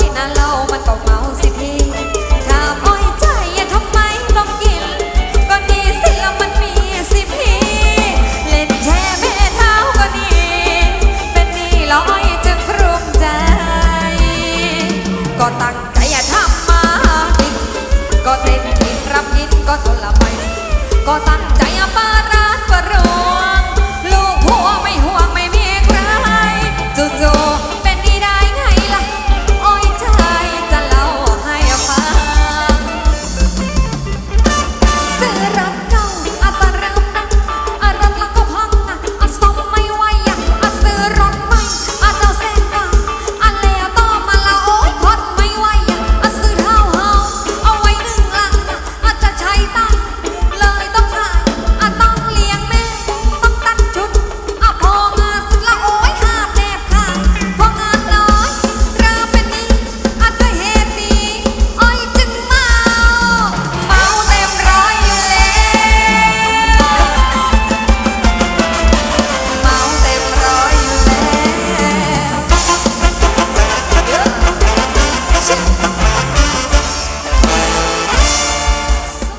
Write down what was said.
กินอันเหล้ามันก็เมาสิพี่ถ้าอ้อยใจทำไมต้องกิน ก็ดีสิแล้วมันมีสิพี่ เล่นแช่แม่เท้าก็ดี เป็นนี่ร้อยจึงรุ่งใจ ก็ตั้งใจทำมาดิก็เต้นกินรับกินก็สละไปก็ตั้งใจอะปา